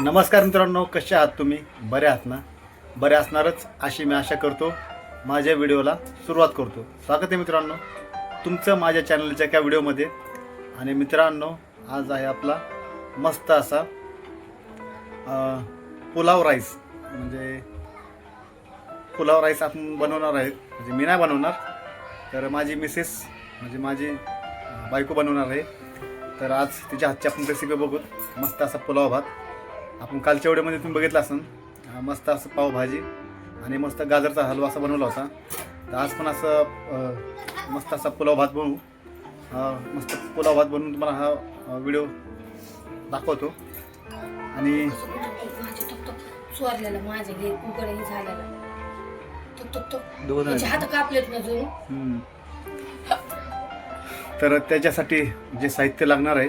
नमस्कार मित्रांनो कसे आहात तुम्ही? बरे आहात ना? बरे असणारच अशी मी आशा करतो. माझ्या व्हिडिओला सुरुवात करतो. स्वागत आहे मित्रांनो. तुमचं माझ्या चॅनलच्या एका व्हिडिओमध्ये. आणि मित्रांनो आज आहे आपला मस्त असा पुलाव राईस. म्हणजे पुलाव राईस आपण बनवणार आहे. म्हणजे मी नाही बनवणार. तर माझी मिसेस म्हणजे माझी बायको बनवणार आहे. तर आज तिच्या हातची आपण रेसिपी बघू मस्त असा पुलाव भात. आपण कालच्या वेळेमध्ये तुम्ही बघितलं असन अं, मस्त असं पावभाजी आणि मस्त गाजरचा हलवा असा बनवला होता. तर आज पण असं मस्त असा पुलाव भात बनवू. मस्त पुलाव भात बनवून तुम्हाला हा व्हिडिओ दाखवतो. आणि चोरलेलं माझ्या घे कुकडे झालेलं. तर त्याच्यासाठी जे साहित्य लागणार आहे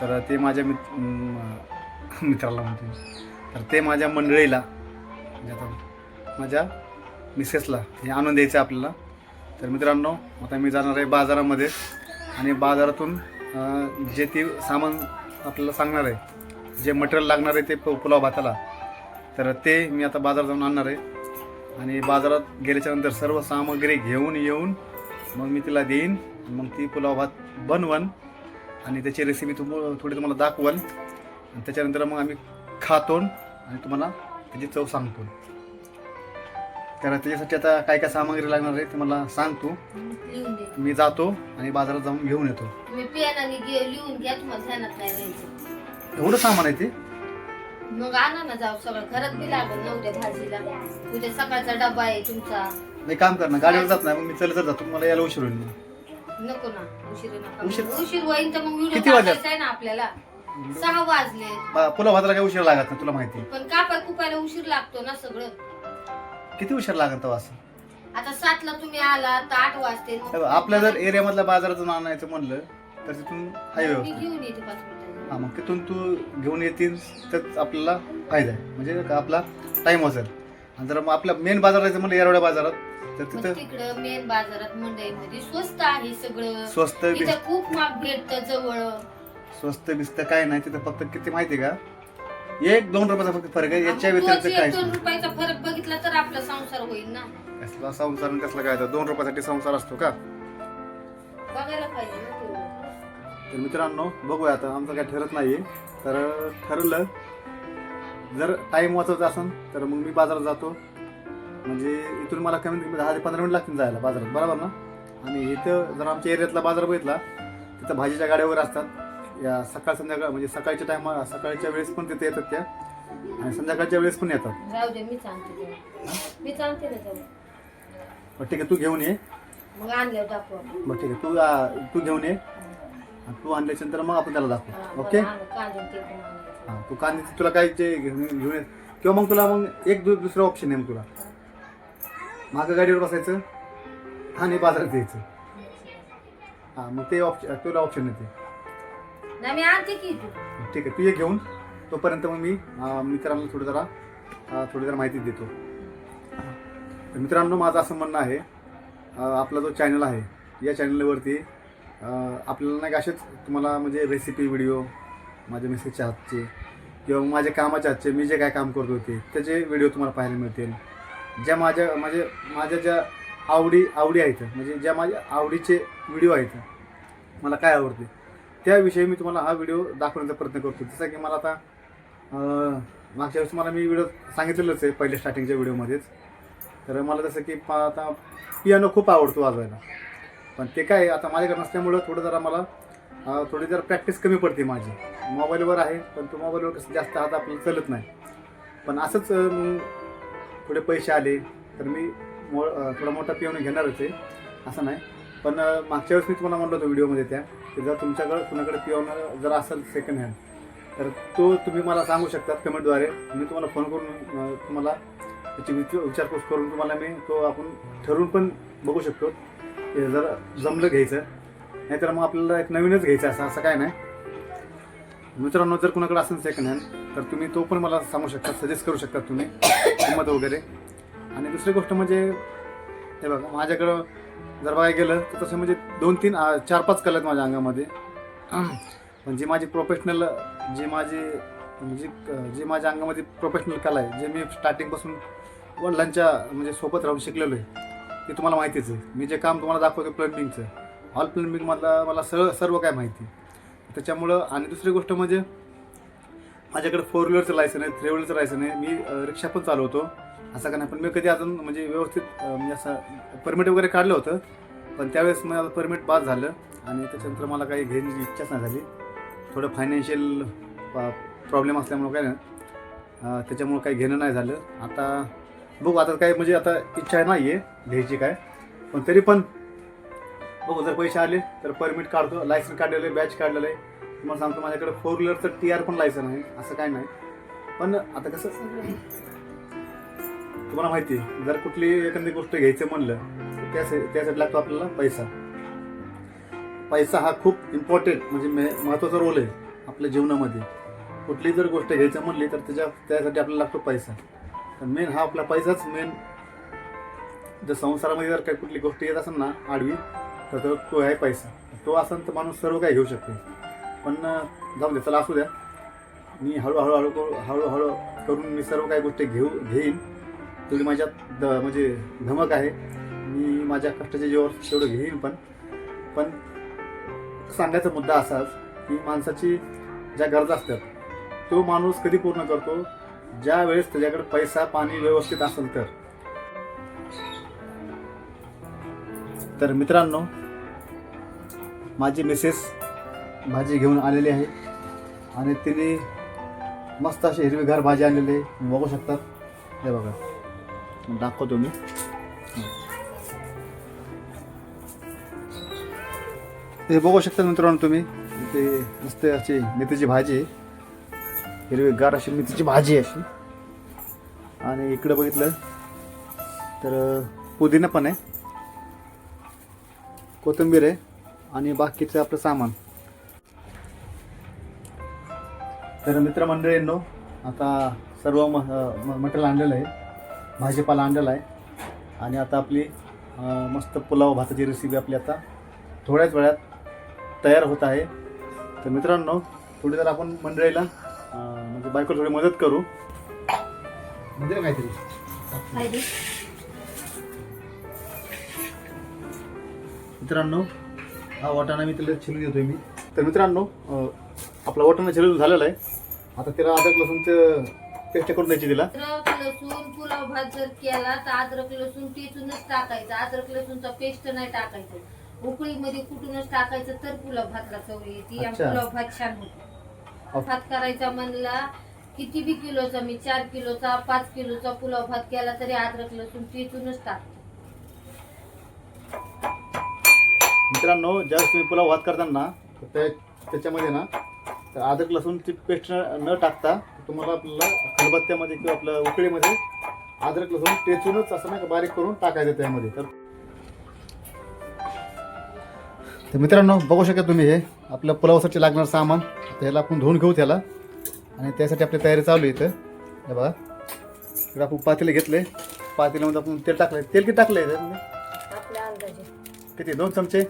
तर ते माझ्या मित अं, मित्राला म्हणते. तर ते माझ्या मंडळीला म्हणजे आता माझ्या मिसेसला हे आणून द्यायचं आहे आपल्याला. तर मित्रांनो आता मी जाणार आहे बाजारामध्ये आणि बाजारातून जे ती सामान आपल्याला सांगणार आहे जे मटेरियल लागणार आहे ते प पुलाव भाताला. तर ते मी आता बाजारात जाऊन आणणार आहे. आणि बाजारात गेल्याच्यानंतर सर्व सामग्री घेऊन येऊन मग मी तिला देईन. मग ती पुलाव भात बनवन आणि त्याची रेसिपी तुम थोडी तुम्हाला दाखवल आणि त्याच्यानंतर मग आम्ही खातो आणि तुम्हाला त्याची चव सांगतो. तर त्याच्यासाठी आता काय काय सामग्री लागणार आहे ते मला सांगतो मी जातो आणि बाजारात जाऊन घेऊन येतो. एवढं सामान आहे ते? मग आणा ना जाऊ सगळं. घरात बी लागल ना उद्या भाजीला. उद्या सकाळचा डबा आहे तुमचा. नाही काम कर ना. गाडीवर जात नाही मग मी चलत जातो. मला यायला उशीर होईल नको ना उशीर नका. उशीर- होईल तर मग व्हिडिओ आहे ना आपल्याला. सहा वाजले. बा- पुलाव भाताला काय उशीर लागत नाही तुला माहिती आहे. पण कापाय कुपायला उशीर लागतो ना सगळं. किती उशीर लागत तेव्हा असं? आता सातला तुम्ही आला तर आठ वाजते. मग हे बघ, आपल्या जर एरियामधल्या बाजारातून आणायचं म्हणलं तर तिथून हायवे मी घेऊन येते पाच हा मग तिथून तू घेऊन येतील तर आपल्याला फायदा आहे. म्हणजे का आपला टाइम वाचेल. आणि जर मग आपल्या मेन बाजार जायचं म्हणलं येरवड्या बाजारात तर मग तिथं तिकडं मेन बाजारात मंडईमध्ये स्वस्त आहे सगळं. स्वस्त तिथं खूप महाग भेटत जवळ. स्वस्त बिस्त काय नाही तिथं फक्त किती माहिती का? एक दोन रुपयाचा फक्त फरक आहे याच्या व्यतिरिक्त काहीच दोन नाही. रुपयाचा फरक बघितला तर आपला संसार होईल ना. कसला संसार आणि कसला काय तर दोन रुपयासाठी संसार असतो का? बघायला पाहिजे ना तेवढं. तर मित्रांनो बघूया आता आमचं काय ठरत नाहीये. तर ठरलं जर टाइम वाचवत असेल तर मग मी बाजारात जातो. म्हणजे इथून मला कमीत कमी दहा ते पंधरा मिनिट लागतील जायला बाजारात बरोबर ना? आणि इथं जर आमच्या एरियातला बाजार बघितला तिथं भाजीच्या गाड्या वगैरे असतात या सकाळ संध्याकाळ म्हणजे सकाळच्या टाइम सकाळच्या वेळेस पण तिथे येतात त्या. आणि संध्याकाळच्या वेळेस पण येतात. जाऊ दे मी सांगते जाऊ मी सांगते ना जाऊ मग ठीक आहे तू घेऊन ये. मग आणल्यावर दाखवू. आपण. मग ठीक आहे तू आ, तू घेऊन ये. आणि तू आणल्याच्या नंतर मग आपण त्याला हा, दाखवू बरं, ओके आणू, कांदे ते पण आणायचे. हा तू कांदे तुला काय जे घेऊन घेऊन ये. किंवा मग तुला मग एक दु दुसरं ऑप्शन आहे मग तुला. मागं गाडीवर बसायचं आणि बाजारात यायचं. हा मग ते ऑप्शन तुला ऑप्शन येते. नाही मी आणते की ठीक आहे तू ये घेऊन. तोपर्यंत मग मी अं, मित्रांना थोडी जरा अं, थोडी जरा माहिती देतो. तर मित्रांनो माझं असं म्हणणं आहे अं, आपला जो चॅनल आहे या चॅनलवरती आपल्याला नाही का असेच तुम्हाला म्हणजे रेसिपी व्हिडिओ माझ्या मेसेजच्या हातचे किंवा माझ्या कामाच्या हातचे मी जे काय काम करत होते त्याचे व्हिडिओ तुम्हाला पाहायला मिळतील. ज्या माझ्या म्हणजे माझ्या ज्या आवडी आवडी आहेत म्हणजे ज्या माझ्या आवडीचे व्हिडिओ आहेत मला काय आवडते? त्याविषयी मी तुम्हाला हा व्हिडिओ दाखवण्याचा प्रयत्न करतो. जसं की मला आता मागच्या वेळेस मला मी व्हिडिओ सांगितलेलंच आहे पहिले स्टार्टिंगच्या व्हिडिओमध्येच. तर मला जसं की आता पियानो खूप आवडतो वाजवायला. पण ते काय आता माझ्याकडे नसल्यामुळं थोडं जरा मला थोडी जरा प्रॅक्टिस कमी पडते माझी. मोबाईलवर आहे पण तो मोबाईलवर कसं जास्त हात आपल्याला चालत नाही. पण असंच अं, थोडे पैसे आले तर मी मो थोडा मोठा पियानो घेणारच आहे. असं नाही. पण मागच्या वेळेस मी तुम्हाला म्हणलं होतो व्हिडिओमध्ये त्या की जर तुमच्याकडं कुणाकडे पियानो जर असेल सेकंड हँड तर तो तुम्ही मला सांगू शकतात कमेंटद्वारे मी तुम्हाला फोन करून तुम्हाला त्याची विच- विचारपूस करून तुम्हाला मी तो आपण ठरवून पण बघू शकतो ते जर जमलं घ्यायचं. नाहीतर मग आपल्याला एक नवीनच घ्यायचं असं असं काय नाही. मित्रांनो जर कुणाकडे असेल सेकंड हँड तर तुम्ही तो पण मला सांगू शकता सजेस्ट करू शकता तुम्ही किंमत वगैरे. आणि दुसरी गोष्ट म्हणजे हे बघा माझ्याकडं जर बघायला गेलं तर तसं म्हणजे दोन तीन चार पाच कला आहेत माझ्या अंगामध्ये. पण जी माझी प्रोफेशनल जी माझी म्हणजे जे माझ्या अंगामध्ये प्रोफेशनल कला आहे जे मी स्टार्टिंगपासून वडिलांच्या म्हणजे सोबत राहून शिकलेलो आहे ते तुम्हाला माहितीच आहे. मी जे काम तुम्हाला दाखवतो प्लम्बिंगचं ऑल प्लंबिंगमधला मला सर्व सर्व काय माहिती त्याच्यामुळं आणि दुसरी गोष्ट म्हणजे माझ्याकडे फोर व्हीलरचं लायसन आहे थ्री व्हीलरचं लायसन आहे. मी रिक्षा पण चालवतो. असं का नाही? पण मी कधी अजून म्हणजे व्यवस्थित म्हणजे असं परमिट वगैरे काढलं होतं. पण त्यावेळेस मला परमिट पास झालं आणि त्याच्यानंतर मला काही घेण्याची इच्छाच नाही झाली. थोडं फायनान्शियल प्रॉब्लेम असल्यामुळं काय ना त्याच्यामुळं काही घेणं नाही झालं. आता बघू आता काय म्हणजे आता इच्छा नाही आहे घ्यायची काय. पण तरी पण बघू जर पैसे आले तर परमिट काढतो. लायसन्स काढलेलं आहे बॅच काढलेलं आहे. तुम्हाला सांगतो माझ्याकडे फोर व्हीलरचं टी आर पण लायसन आहे. असं काय नाही. पण आता कसं तुम्हाला माहिती आहे जर कुठली एखादी गोष्ट घ्यायचं म्हणलं तर त्यासाठी त्यासाठी लागतो आपल्याला पैसा. पैसा हा खूप इम्पॉर्टंट म्हणजे मे- महत्त्वाचा रोल आहे आपल्या जीवनामध्ये. कुठली जर गोष्ट घ्यायचं म्हणली तर त्याच्या त्यासाठी आपल्याला लागतो पैसा. तर मेन हा आपला पैसाच मेन जर संसारामध्ये जर काही कुठली गोष्ट येत असेल ना आडवी तर तो तो आहे पैसा. तो असेल तर माणूस सर्व काही घेऊ शकतो. पण जाऊ दे चला असू द्या. मी हळूहळू हळू करू हळूहळू करून मी सर्व काही गोष्टी घेऊ घेईन. तेवढी माझ्यात द म्हणजे धमक आहे. मी माझ्या कष्टाच्या जीवावर तेवढं घेईन पण. पण सांगायचा मुद्दा असाच की माणसाची ज्या गरजा असतात तो माणूस कधी पूर्ण करतो? ज्या वेळेस त्याच्याकडे पैसा पाणी व्यवस्थित असेल तर. तर मित्रांनो माझी मिसेस भाजी घेऊन आलेली आहे आणि तिने मस्त अशी हिरवीगार भाजी आणलेली बघू शकतात हे बघा. दाखवतो मी हे बघू शकता मित्रांनो तुम्ही ते मस्त अशी मेथीची भाजी आहे हिरवीगार अशी मेथीची भाजी आहे अशी आणि इकडं बघितलं तर पुदिना पण आहे कोथिंबीर आहे आणि बाकीचं आपलं सामान तर मित्रमंडळींनो आता सर्व म मटेरियल आणलेलं आहे भाजीपाला आणलेला आहे. आणि आता आपली मस्त पुलाव भाताची रेसिपी आपली आता थोड्याच वेळात तयार होत आहे. तर मित्रांनो थोडी जर आपण मंडळीला म्हणजे बायकोला थोडी मदत करू. म्हणजे काहीतरी. मित्रांनो हा वाटाणा मी त्याला छिलून देतोय मी. तर मित्रांनो आपला वाटाणा छिलून झालेला आहे. आता तिला अद्रक लसूणचं पेस्ट करून द्यायची तिला. लसूण पुलाव भात जर केला तर अद्रक लसूण टेचूनच टाकायचं. अद्रक लसूणचा पेस्ट नाही टाकायचं. उकळीमध्ये कुटूनच टाकायचं तर पुलाव भातला चव येते. आणि अच्छा. पुलाव भात छान होतो. भात करायचा म्हणला किती बी किलोचा मी चार किलोचा पाच किलोचा पुलाव भात केला तरी अद्रक लसूण टेचूनच टाकतो. मित्रांनो ज्यावेळेस तुम्ही पुलाव भात करताना तर त्या त्याच्यामध्ये ना तर अद्रक लसूणची पेस्ट न न टाकता तुम्हाला आपल्याला खलबत्त्यामध्ये किंवा आपल्या उकळीमध्ये अद्रक लसूण टेचूनच असं नाही का बारीक करून टाकायचं त्यामध्ये. तर तर मित्रांनो बघू शकता तुम्ही हे आपल्या पुलावासाठी लागणार सामान तर ह्याला आपण धुवून घेऊ त्याला. आणि त्यासाठी आपली तयारी चालू आहे इथं. हे बघा. इकडे आपण पातेले घेतले. पातेल्यामध्ये आपण तेल टाकलं तेल किती टाकलं आहे किती? दोन चमचे?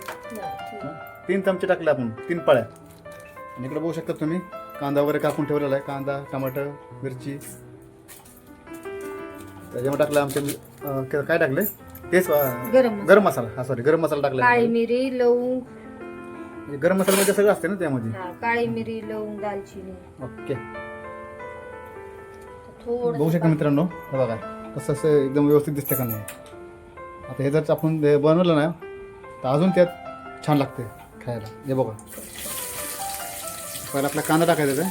तीन चमचे टाकले आपण. तीन पळ्या. आणि इकडे बघू शकता तुम्ही. कांदा वगैरे कापून ठेवलेला आहे. कांदा टमाटर मिरची. त्याच्यामध्ये टाकलं आमच्या काय टाकले तेच गरम मसाला. गरम मसाला. हा सॉरी गरम मसाला टाकला काळी मिरी लवंग. म्हणजे गरम मसाल्यामध्ये सगळं असते ना त्यामध्ये? हा, काळी मिरी लवंग दालचिनी. ओके. थोडं बघू शकता मित्रांनो हे बघा कसं असं एकदम व्यवस्थित दिसतं का नाही? आता हे जर आपण बनवलं ना तर अजून त्यात छान लागते खायला. हे बघा. पहिला आपला कांदा टाकायचा आहे.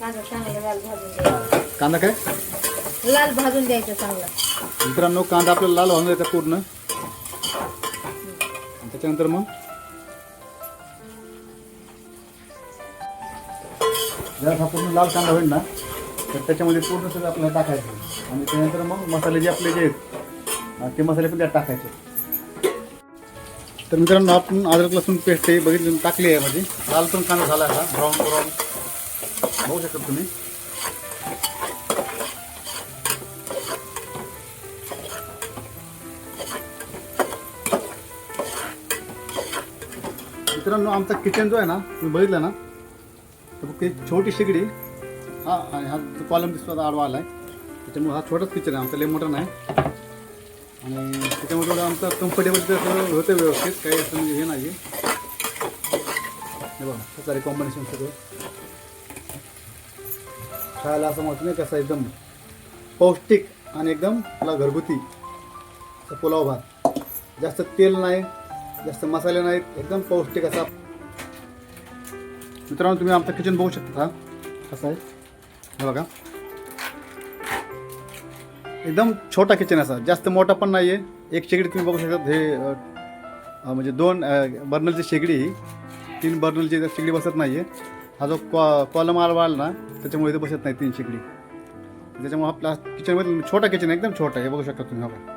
कांदा चांगला लाल भाजून द्यायचा कांदा काय? लाल भाजून द्यायचा चांगला. मित्रांनो कांदा आपल्याला लाल होऊन द्यायचा पूर्ण. आणि त्याच्यानंतर मग? जर हा पूर्ण लाल कांदा होईल ना तर त्याच्यामध्ये पूर्ण सगळं आपल्याला टाकायचं. आणि त्यानंतर मग मसाले जे आपले जे आहेत अं, ते मसाले पण त्यात टाकायचे. तर मित्रांनो आपण अद्रक लसूण पेस्ट हे बघितली टाकली आहे मध्ये लाल पण कांदा झाला हा ब्राऊन ब्राऊन बघू शकता तुम्ही. मित्रांनो आमचा किचन जो आहे ना तुम्ही बघितलं ना तर फक्त छोटी शेगडी. हा आणि हा कॉलम दिसतो आता आडवा आला आहे त्याच्यामुळे हा छोटाच किचन आहे आमचा लय मोठा नाही. आणि त्याच्यामुळे थोडं आमचं कम्फर्टेबल तर होतं व्यवस्थित काही असं म्हणजे हे नाही हे बघा खूप सारे कॉम्बिनेशन सगळं. खायला असं म्हणत नाही कसं एकदम पौष्टिक आणि एकदम आपला घरगुती पुलाव भात. जास्त तेल नाही जास्त मसाले नाहीत एकदम पौष्टिक असा. मित्रांनो तुम्ही आमचं किचन बघू शकता. कसं आहे? हे बघा. एकदम छोटा किचन असा. जास्त मोठा पण नाही आहे एक शेगडी तुम्ही बघू शकता. हे म्हणजे दोन बर्नलची शेगडी ही. तीन बर्नलची शेगडी बसत नाही आहे हा जो कॉ कॉलम आला ना त्याच्यामुळे इथे बसत नाही तीन शेगडी. त्याच्यामुळे आपला किचनमध्ये छोटा किचन आहे एकदम छोटा आहे. बघू शकता तुम्ही बघा.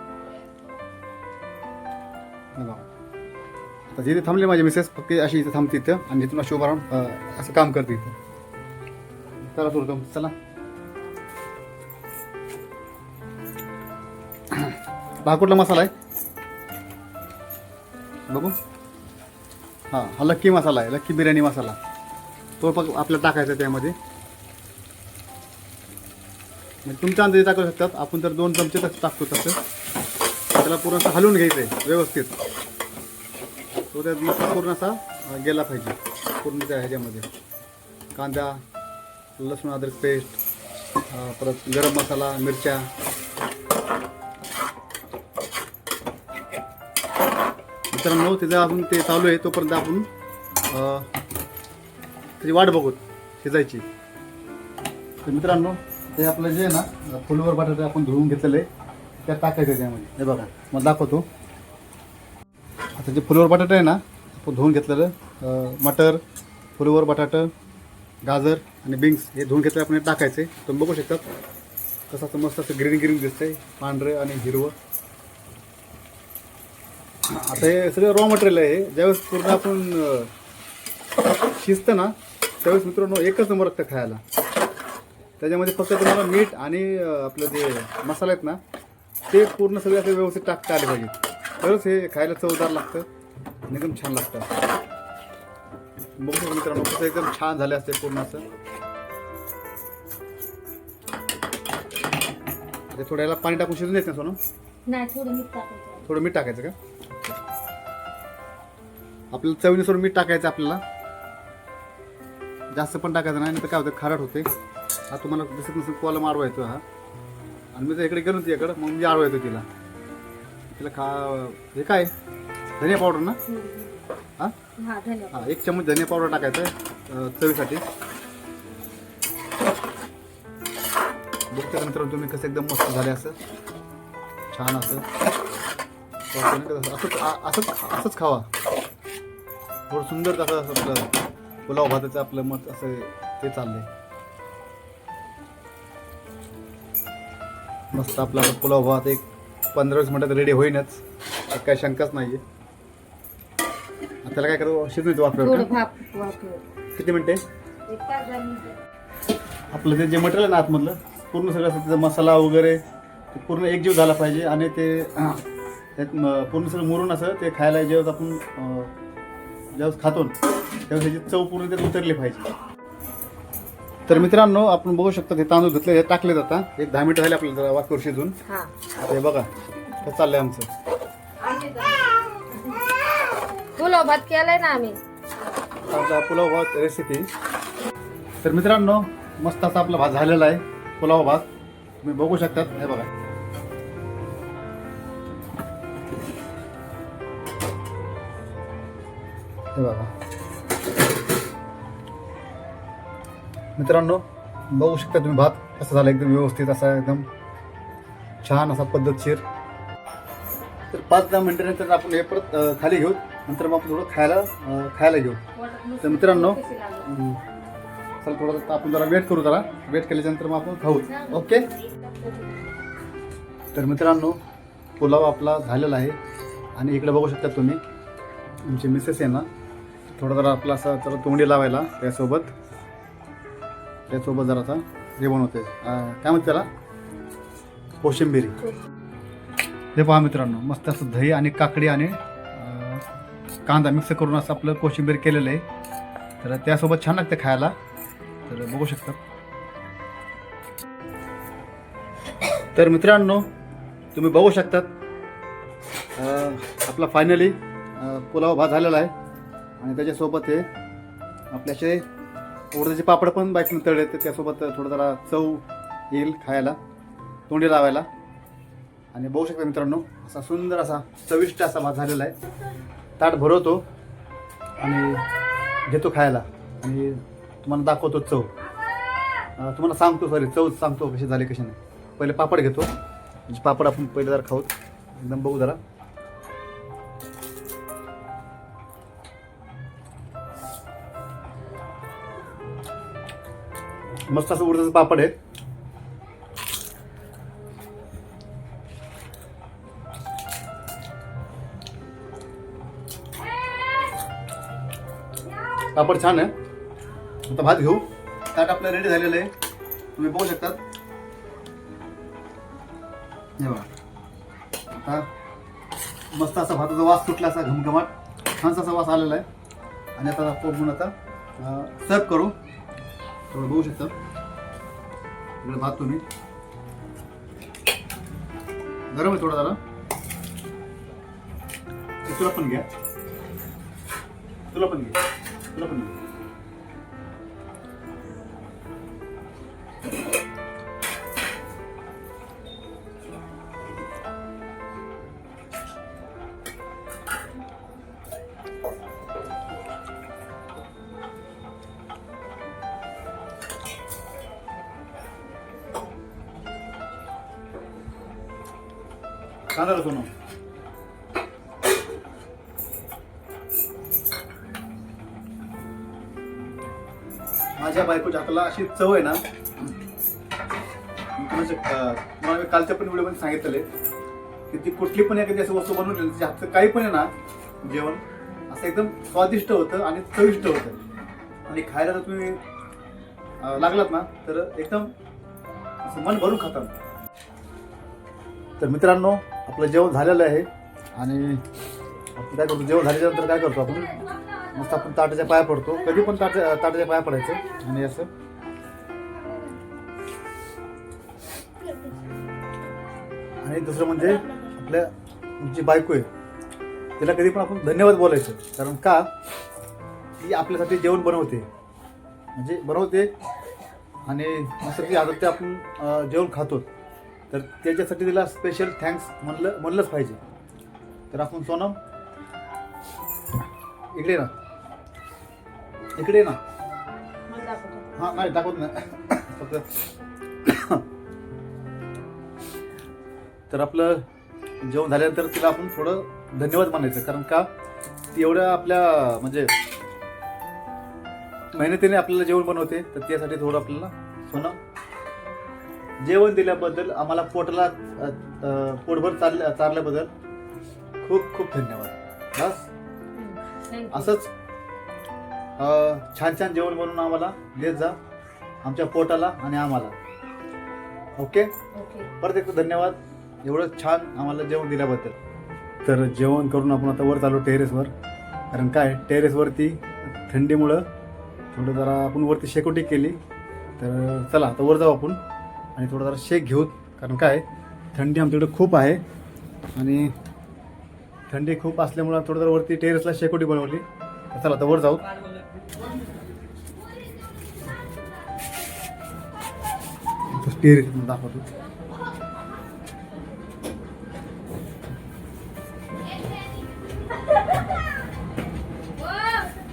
आता जिथे थांबले माझे मिसेस फक्त अशी इथं थांबते इथं आणि इथून अशी राहून असं काम करते इथं. चला थोडं चला. हा कुठला मसाला आहे? बघू. हां हा लक्की मसाला आहे लक्की बिर्याणी मसाला. तो पण आपल्याला टाकायचा आहे त्यामध्ये. म्हणजे तुमच्या अंदाजे टाकू शकतात. आपण तर दोन चमचे तसं टाकतो तसं. त्याला पूर्ण असं हलवून घ्यायचं आहे व्यवस्थित. तो त्या मसाला पूर्ण असा गेला पाहिजे. पूर्ण त्या ह्याच्यामध्ये. कांदा लसूण अद्रक पेस्ट परत गरम मसाला मिरच्या. मित्रांनो त्याचं अजून ते चालू आहे तोपर्यंत आपण त्याची वाट बघू शिजायची. तर मित्रांनो ते आपलं जे आहे ना फुलवर बटाटे आपण धुवून घेतलेलं आहे त्या टाकायचं त्यामध्ये. हे बघा मग दाखवतो. आता जे फुलवर बटाटे आहे ना आपण धुवून घेतलेलं मटर फुलवर बटाटं गाजर आणि बीन्स हे धुवून घेतलं आपण हे टाकायचे. तुम्ही बघू शकतात कसं असं मस्त असं ग्रीन ग्रीन दिसतंय पांढरं आणि हिरवं. आता हे सगळं रॉ मटेरियल आहे. ज्यावेळेस पूर्ण आपण शिजतं ना त्यावेळेस मित्रांनो एकच नंबर लागतं खायला. त्याच्यामध्ये फक्त तुम्हाला मीठ आणि आपलं जे मसाले आहेत ना ते पूर्ण सगळे असे व्यवस्थित टाकता आले पाहिजे तरच हे खायला चवदार लागतं आणि एकदम छान लागतं. बघू मित्रांनो कसं एकदम छान झाले असते पूर्ण असं. ते थोड्या याला पाणी टाकून शिजून देत ना सोनं? थोडं मीठ टाकायचं का? आपल्याला चवीनुसार मीठ टाकायचं आपल्याला. जास्त पण टाकायचं नाही तर काय होतं खारट होते. हा तुम्हाला दिसत नसेल कॉलम आडवा येतो हा. आणि मी तर इकडे गेलो तिच्याकडं मग मी आडवा येतो तिला. तिला खा हे काय? धनिया पावडर ना? हा? एक चमच धनिया पावडर टाकायचं चवीसाठी. बघता नंतर तुम्ही कसं एकदम मस्त झाले असं? छान असं. असंच असंच असंच खावा. थोडं सुंदर असं असं आपलं पुलाव भाताचं आपलं मत असं ते चाललंय. मस्त आपला पुलाव भात एक पंधरा वीस मिनटात रेडी होईनच. काही शंकाच नाहीये. त्याला काय करू शिजून वाफेवर किती मिनिटे आपलं ते जे मटेरियल आहे ना आतमधलं पूर्ण सगळं असं त्याचा मसाला वगैरे ते पूर्ण एकजीव झाला पाहिजे आणि ते पूर्ण सगळं मुरून असं ते खायला जेव्हा आपण ज्यावेळेस खातो ना, त्यावेळेस त्याची चव पूर्ण त्यात उतरली पाहिजे. तर मित्रांनो आपण बघू शकतो हे तांदूळ धुतले हे टाकले जातात एक दहा मिनिटं झाले आपल्याला जरा वाकूर शिजून. हा. हे बघा कसं चाललंय आमचं. पुलाव भात केलाय ना आम्ही. आपला पुलाव भात रेसिपी तर मित्रांनो मस्त असा आपला भात झालेला आहे पुलाव भात. तुम्ही बघू शकतात हे बघा. हे बघा. मित्रांनो बघू शकता तुम्ही भात कसा झाला एकदम व्यवस्थित असा एकदम छान असा पद्धतशीर. तर पाच दहा मिनिटानंतर आपण हे परत खाली घेऊ. नंतर मग आपण थोडं खायला खायला घेऊ. तर मित्रांनो चल थोडं आपण जरा वेट करू जरा. वेट केल्याच्यानंतर मग आपण खाऊ. ओके? तर मित्रांनो पुलाव आपला झालेला आहे. आणि इकडे बघू शकता तुम्ही तुमचे मिसेस आहे ना थोडा जरा आपला असा जरा तोंडी लावायला त्यासोबत. त्यासोबत जरा आता जेवण होते काय म्हणते त्याला? कोशिंबिरी. हे पहा मित्रांनो मस्त असं दही आणि काकडी आणि कांदा मिक्स करून असं आपलं कोशिंबीर केलेलं आहे. तर त्यासोबत छान लागते खायला. तर बघू शकतात तर मित्रांनो तुम्ही बघू शकतात आपला फायनली पुलाव भात झालेला आहे. आणि त्याच्यासोबत हे आपल्याचे उडदाचे पापड पण बाईकने तळले तर त्यासोबत थोडं जरा चव येईल खायला तोंडी लावायला. आणि बघू शकता मित्रांनो असा सुंदर असा चविष्ट असा भात झालेला आहे. ताट भरवतो आणि घेतो खायला. आणि तुम्हाला दाखवतो चव. तुम्हाला सांगतो सॉरी चव सांगतो कशी झाली कशी नाही. पहिले पापड घेतो. म्हणजे पापड आपण पहिले जरा खाऊ एकदम बघू जरा. मस्त असं उडदाचं पापड आहे पापड छान आहे. आता भात घेऊ. ताट आपलं रेडी झालेलं आहे. तुम्ही बघू शकतात हे बघा. आता मस्त असा भाताचा वास सुटला असा घमघमाट. छानसा असा वास आलेला आहे. आणि आता बघून आता सर्व करू. थोडं बघू शकता. इकडे भात तुम्ही. गरम आहे थोडा जरा. तुला पण घ्या. तुला पण घ्या तुला पण घ्या कांदा लसूण माझ्या बायकोच्या हाताला अशी चव आहे ना. तुम्हाला तुम्हाला मी कालच्या पण व्हिडिओमध्ये सांगितलेले की ती कुठली पण एखादी अशी वस्तू बनवून ठेवली तिच्या हातचं काही पण आहे ना जेवण असं एकदम स्वादिष्ट होतं आणि चविष्ट होतं. आणि खायला जर तुम्ही लागलात ना तर एकदम असं मन भरून खातात. तर मित्रांनो आपलं जेवण झालेलं आहे. आणि आपण काय करतो जेवण झाल्याच्यानंतर काय करतो आपण? मस्त आपण ताटाच्या पाया पडतो. कधी पण ताट ताटाच्या पाया पडायचं. आणि असं. आणि दुसरं म्हणजे आपल्या जी बायको आहे तिला कधी पण आपण धन्यवाद बोलायचं. कारण का? ती आपल्यासाठी जेवण बनवते. म्हणजे बनवते. आणि मस्त ती आदत ते आपण जेवण खातो. तर त्याच्यासाठी तिला स्पेशल थँक्स म्हणलं म्हणलंच पाहिजे. तर आपण सोनम इकडे ना. इकडे ना. हां नाही दाखवत नाही. फक्त. तर आपलं जेवण झाल्यानंतर तिला आपण थोडं धन्यवाद मानायचं कारण का? ती एवढ्या आपल्या म्हणजे मेहनतीने आपल्याला जेवण बनवते तर त्यासाठी थोडं आपल्याला सोनं जेवण दिल्याबद्दल आम्हाला पोटाला पोटभर चालल्या चालल्याबद्दल खूप खूप धन्यवाद. बस. असंच अ, छान छान जेवण बनवून आम्हाला देत जा. आमच्या पोटाला आणि आम्हाला. ओके? ओके परत एकदा धन्यवाद. एवढं छान आम्हाला जेवण दिल्याबद्दल. तर जेवण करून आपण आता वर चालू टेरेसवर. कारण काय टेरेसवरती थंडीमुळं थोडं जरा आपण वरती शेकोटी केली. तर चला आता वर जाऊ आपण. आणि थोडं जरा शेक घेऊ कारण काय थंडी आमच्याकडे खूप आहे. आणि थंडी खूप असल्यामुळं थोडं जरा वरती टेरेसला शेकोटी बनवली. चला आता वर जाऊ. टेरेस दाखवतो.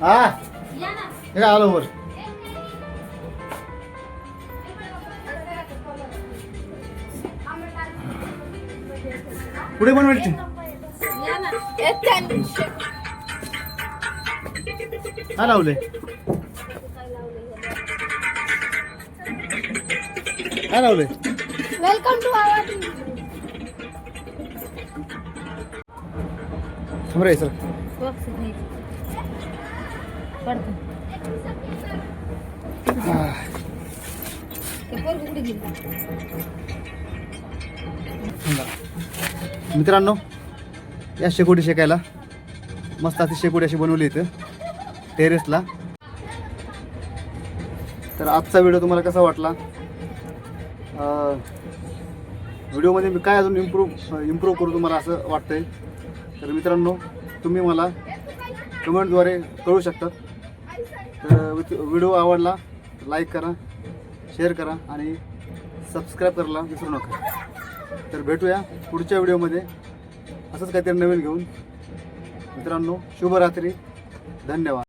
हा हे आलो वर. पुढे पण भेटते. काय लावले? काय लावले? वेलकम टू आवर समोर आहे. सर मित्रांनो या शेकोटी शेकायला मस्त अशी शेकोटी अशी बनवली इथं टेरेसला तर आजचा व्हिडिओ तुम्हाला कसा वाटला? व्हिडिओमध्ये मी काय अजून इम्प्रूव्ह इम्प्रूव्ह करू तुम्हाला असं वाटतंय? तर मित्रांनो तुम्ही मला कमेंटद्वारे कळू शकतात तर व्हिडिओ आवडला लाईक करा शेअर करा आणि सबस्क्राईब करायला विसरू नका. तर भेटूया पुढच्या व्हिडिओमध्ये. असंच काहीतरी नवीन घेऊन. मित्रांनो शुभरात्री. धन्यवाद.